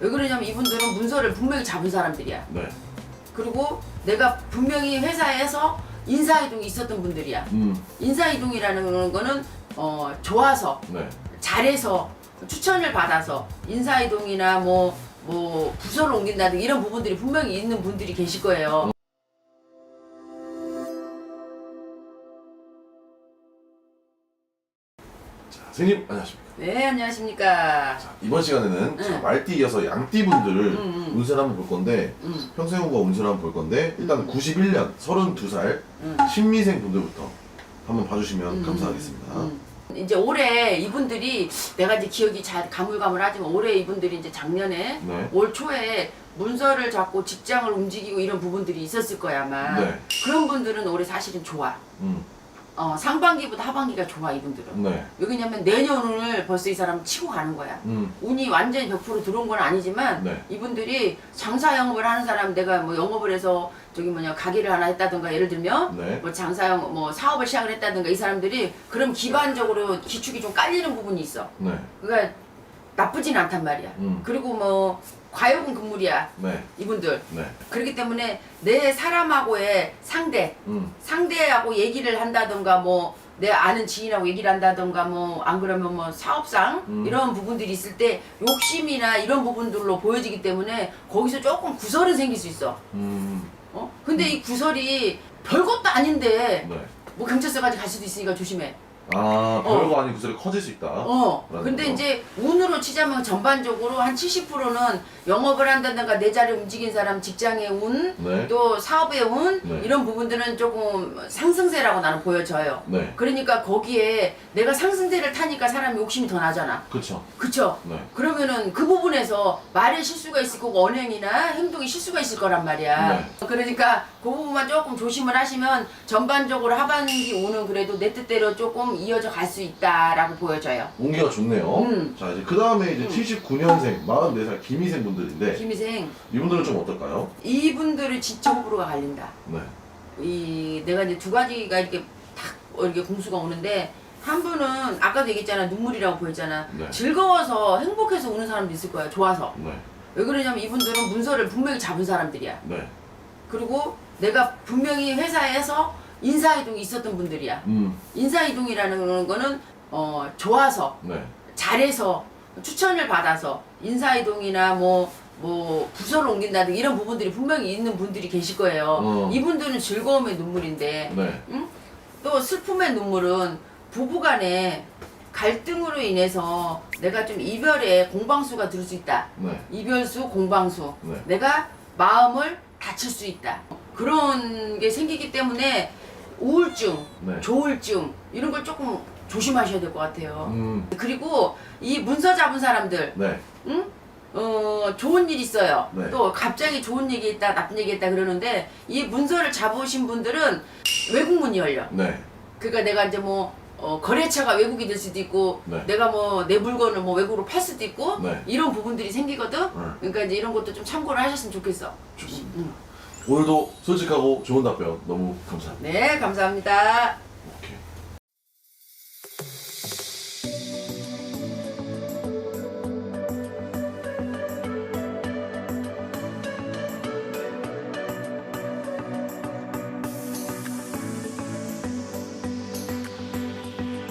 왜 그러냐면 이분들은 문서를 분명히 잡은 사람들이야. 네. 그리고 내가 분명히 회사에서 인사이동이 있었던 분들이야. 음. 인사이동이라는 거는 어, 좋아서 네. 잘해서 추천을 받아서 인사이동이나 뭐, 뭐 부서를 옮긴다든가 이런 부분들이 분명히 있는 분들이 계실 거예요. 자, 선생님 안녕하십니까. 네, 안녕하십니까. 자, 이번 시간에는 네. 자, 말띠 이어서 양띠 분들을 음, 음. 운세를 한번 볼 건데 음, 평생운과 운세를 한번 볼 건데 일단 91년 32살 음. 신미생 분들부터 한번 봐주시면 음, 감사하겠습니다. 음. 이제 올해 이분들이 내가 이제 기억이 잘 가물가물하지만 올해 이분들이 이제 작년에 네. 올 초에 문서를 잡고 직장을 움직이고 이런 부분들이 있었을 거야 아마. 네. 그런 분들은 올해 사실은 좋아. 음. 어, 상반기보다 하반기가 좋아 이분들은. 네. 왜냐면 내년을 벌써 이 사람 치고 가는 거야. 음. 운이 완전히 100% 들어온 건 아니지만 네. 이분들이 장사 영업을 하는 사람 내가 뭐 영업을 해서 저기 뭐냐 가게를 하나 했다든가 예를 들면 네. 뭐 장사 영뭐 사업을 시작을 했다든가 이 사람들이 그럼 기반적으로 기축이 좀 깔리는 부분이 있어. 네. 그러니까 나쁘진 않단 말이야. 음. 그리고 뭐 과요금 근무리야 네. 이분들. 네. 그렇기 때문에 내 사람하고의 상대 음. 상대하고 얘기를 한다던가 뭐 내 아는 지인하고 얘기를 한다던가 뭐 안 그러면 뭐 사업상 음. 이런 부분들이 있을 때 욕심이나 이런 부분들로 보여지기 때문에 거기서 조금 구설은 생길 수 있어. 음. 어? 근데 이 구설이 별것도 아닌데 네. 뭐 경찰서까지 갈 수도 있으니까 조심해. 아, 별거 아닌 구슬이 커질 수 있다. 어. 라는 근데 거. 이제 운으로 치자면 전반적으로 한 70%는 영업을 한다든가 내 자리 움직인 사람 직장의 운, 네. 또 사업의 운 네. 이런 부분들은 조금 상승세라고 나는 보여져요. 네. 그러니까 거기에 내가 상승세를 타니까 사람이 욕심이 더 나잖아. 그렇죠. 그쵸? 네. 그러면은 그 부분에서 말에 실수가 있을 거고 언행이나 행동에 실수가 있을 거란 말이야. 네. 그러니까 그 부분만 조금 조심을 하시면 전반적으로 하반기 오는 그래도 내 뜻대로 조금 이어져 갈 수 있다라고 보여져요. 온기가 좋네요. 음. 자, 이제 그 다음에 이제 79년생, 44살 김희생 분들인데 김희생 이분들은 좀 어떨까요? 이분들은 진짜 호불호가 갈린다. 네. 이 내가 이제 두 가지가 이렇게 탁 이렇게 공수가 오는데 한 분은 아까도 얘기했잖아 눈물이라고 보였잖아 네. 즐거워서 행복해서 우는 사람도 있을 거야 좋아서 네. 왜 그러냐면 이분들은 문서를 분명히 잡은 사람들이야 네. 그리고 내가 분명히 회사에서 인사이동이 있었던 분들이야 음. 인사이동이라는 거는 어 좋아서 네. 잘해서 추천을 받아서 인사이동이나 뭐, 뭐, 부서를 옮긴다든가 이런 부분들이 분명히 있는 분들이 계실 거예요. 어. 이분들은 즐거움의 눈물인데, 네. 응? 또 슬픔의 눈물은 부부간에 갈등으로 인해서 내가 좀 이별의 공방수가 들 수 있다. 네. 이별수, 공방수. 네. 내가 마음을 다칠 수 있다. 그런 게 생기기 때문에 우울증, 네. 조울증 이런 걸 조금 조심하셔야 될 것 같아요. 음. 그리고 이 문서 잡은 사람들, 네. 응? 어, 좋은 일 있어요. 네. 또 갑자기 좋은 얘기 있다, 나쁜 얘기 있다 그러는데 이 문서를 잡으신 분들은 외국문이 열려. 네. 그러니까 내가 이제 뭐 어, 거래처가 외국이 될 수도 있고 네. 내가 뭐 내 물건을 뭐 외국으로 팔 수도 있고 네. 이런 부분들이 생기거든. 네. 그러니까 이제 이런 것도 좀 참고를 하셨으면 좋겠어. 좋습니다. 응. 오늘도 솔직하고 좋은 답변 너무 감사합니다. 네, 감사합니다.